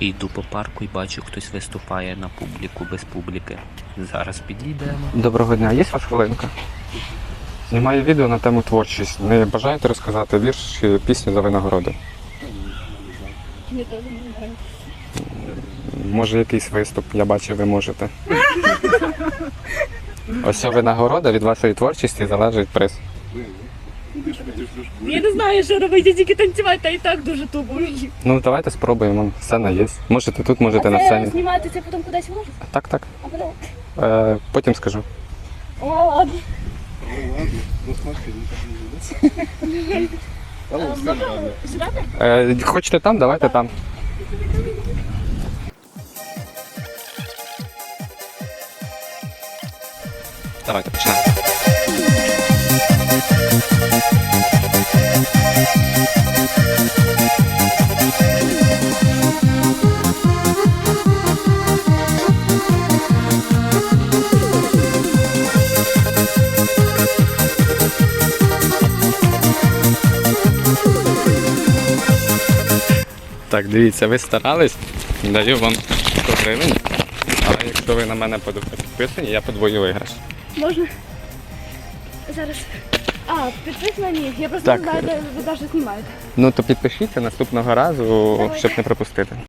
Йду по парку і бачу, хтось виступає на публіку без публіки. Зараз підійдемо. Доброго дня, є ваша хвилинка? Знімаю відео на тему творчість. Не бажаєте розказати вірш чи пісню за не. Може, якийсь виступ, я бачу, ви можете. Ось ця винагорода від вашої творчості залежить приз. Я не знаю, що робити, тільки танцювати, та і так дуже тупо. Ну давайте спробуємо. Сцена є. Можете тут, можете на це сцені. знімати це потім кудись можна? Так, так. А потім... Е, потім скажу. О, ладно. А, можна сюди? Е, хочете там, давайте там. Давайте почнемо. Так, дивіться, ви старались, даю вам 100 гривень. Але якщо ви на мене підписані, я подвою виграш. Можна? Зараз. А, підписана ні. Я просто Так. не знаю, де ви навіть знімаєте. Ну то підпишіться наступного разу, щоб не пропустити.